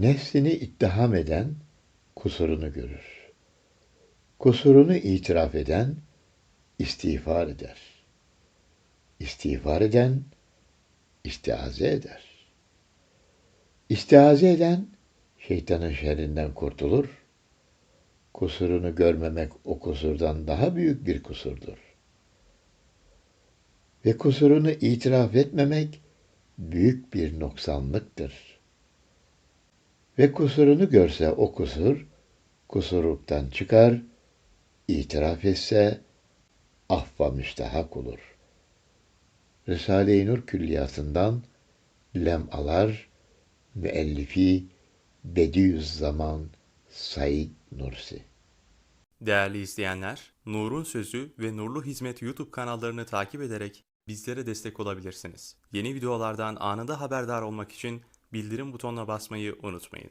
Nefsini ittiham eden kusurunu görür. Kusurunu itiraf eden istiğfar eder. İstiğfar eden istiaze eder. İstiaze eden şeytanın şerrinden kurtulur. Kusurunu görmemek o kusurdan daha büyük bir kusurdur. Ve kusurunu itiraf etmemek büyük bir noksanlıktır. Ve kusurunu görse o kusur, kusurluktan çıkar, itiraf etse affa müstehak olur. Risale-i Nur külliyatından lemalar müellifi Bediüzzaman Said Nursi. Değerli izleyenler, Nur'un Sözü ve Nurlu Hizmet YouTube kanallarını takip ederek bizlere destek olabilirsiniz. Yeni videolardan anında haberdar olmak için bildirim butonuna basmayı unutmayın.